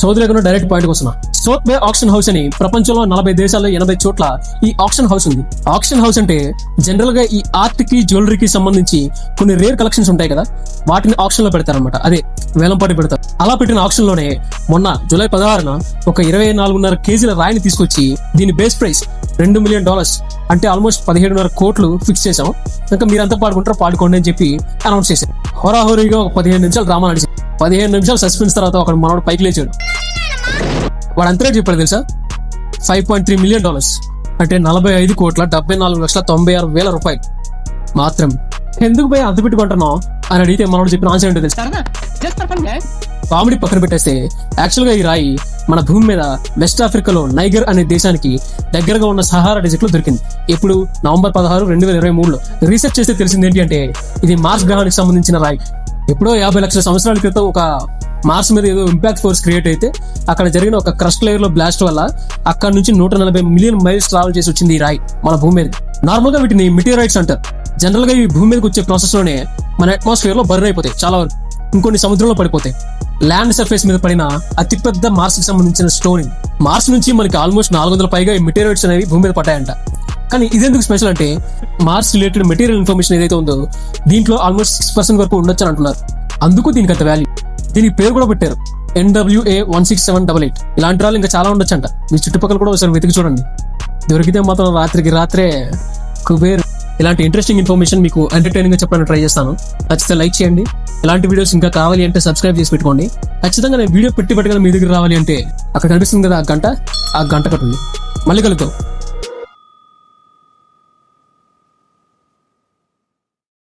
Saudi లేకుండా direct point వస్తున్నా. South bay auction house అని ప్రపంచంలో నలభై దేశాల్లో ఎనభై చోట్ల ఈ ఆక్షన్ హౌస్ ఉంది. ఆక్షన్ హౌస్ అంటే జనరల్గా ఈ ఆర్ట్కి జ్యువెలరీకి సంబంధించి కొన్ని రేర్ కలెక్షన్స్ ఉంటాయి కదా వాటిని ఆక్షన్లో పెడతారనమాట అదే వేలంపాటి పెడతారు. అలా పెట్టిన ఆక్షన్లోనే మొన్న జూలై పదహారున ఒక ఇరవై నాలుగున్నర కేజీల రాయిని తీసుకొచ్చి దీని బేస్ ప్రైస్ రెండు మిలియన్ డాలర్స్ అంటే ఆల్మోస్ట్ పదిహేడున్నర కోట్లు ఫిక్స్ చేసాం ఇంకా మీరంతా పాడుకుంటారో పాడుకోండి అని చెప్పి అనౌన్స్ చేశారు. హోరాహోరీగా ఒక పదిహేను నిమిషాలు డ్రామా నడిచింది. పదిహేను నిమిషాలు సస్పెన్స్ తర్వాత ఒక మనోడు పైకి లేచాడు. వాడు అంతరే చెప్పాడు తెలుసా? Five point three million dollars అంటే నలభై ఐదు కోట్ల డెబ్బై నాలుగు లక్షల తొంభై ఆరు వేల రూపాయలు. మాత్రం. ఎందుకు పోయి అంత పెట్టుకుంటున్నావు? అని అడిగితే మనోడు చెప్పిన ఆన్సర్ ఏంటో తెలుసా. కామెడీ పక్కన పెట్టేస్తే యాక్చువల్గా ఈ రాయి మన భూమి మీద వెస్ట్ ఆఫ్రికాలో నైగర్ అనే దేశానికి దగ్గరగా ఉన్న సహారా డెజర్ట్లో దొరికింది. ఇప్పుడు నవంబర్ పదహారు రెండు వేల ఇరవై మూడులో. రీసెర్చ్ చేస్తే తెలిసింది ఏంటి అంటే ఇది మార్స్ గ్రహానికి సంబంధించిన రాయి. ఎప్పుడో యాభై లక్షల సంవత్సరాల క్రితం ఒక మార్స్ మీద ఏదో ఇంపాక్ట్ ఫోర్స్ క్రియేట్ అయితే అక్కడ జరిగిన ఒక క్రస్ట్ లేయర్లో బ్లాస్ట్ వల్ల అక్కడ నుంచి నూట నలభై మిలియన్ మైల్స్ ట్రావెల్ చేసి వచ్చింది ఈ రాయి మన భూమి మీద నార్మల్గా వీటిని మిటియరైట్స్ అంటారు. జనరల్గా ఈ భూమి మీదకి వచ్చే ప్రాసెస్లోనే మన అట్మాస్ఫియర్లో బర్న్ అయిపోతాయి చాలా వరకు. ఇంకొన్ని సముద్రంలో పడిపోతాయి. ల్యాండ్ సర్ఫేస్ మీద పడిన అతిపెద్ద మార్స్కి సంబంధించిన స్టోన్ మార్స్ నుంచి మనకి ఆల్మోస్ట్ నాలుగు వందల పైగా మెటీరియల్స్ అనేవి భూమి మీద పడ్డాయంట. కానీ ఇదెందుకు స్పెషల్ అంటే మార్స్ రిలేటెడ్ మెటీరియల్ ఇన్ఫర్మేషన్ ఏదైతే ఉందో దీంట్లో ఆల్మోస్ట్ సిక్స్ పర్సెంట్ వరకు ఉండొచ్చు అంటున్నారు. అందుకు దీనికి అంత వాల్యూ దీనికి పేరు కూడా పెట్టారు. NWA one six seven double eight ఇలాంటి వాళ్ళు ఇంకా చాలా ఉండొచ్చంట. మీ చుట్టుపక్కల కూడా ఒకసారి వెతికి చూడండి. దొరికితే మాత్రం రాత్రికి రాత్రే కుబేర్. ఇలాంటి ఇంట్రెస్టింగ్ ఇన్ఫర్మేషన్ మీకు ఎంటర్టైనింగ్గా చెప్పడానికి ట్రై చేస్తాను. ఖచ్చితంగా లైక్ చేయండి. ఇలాంటి వీడియోస్ ఇంకా కావాలి అంటే సబ్స్క్రైబ్ చేసి పెట్టుకోండి. ఖచ్చితంగా నేను వీడియో పెట్టి పెట్టగల మీ దగ్గర రావాలి అంటే అక్కడ కనిపిస్తుంది కదా ఆ గంట? ఆ గంట కట్టుంది మళ్ళీ కలుద్దాం.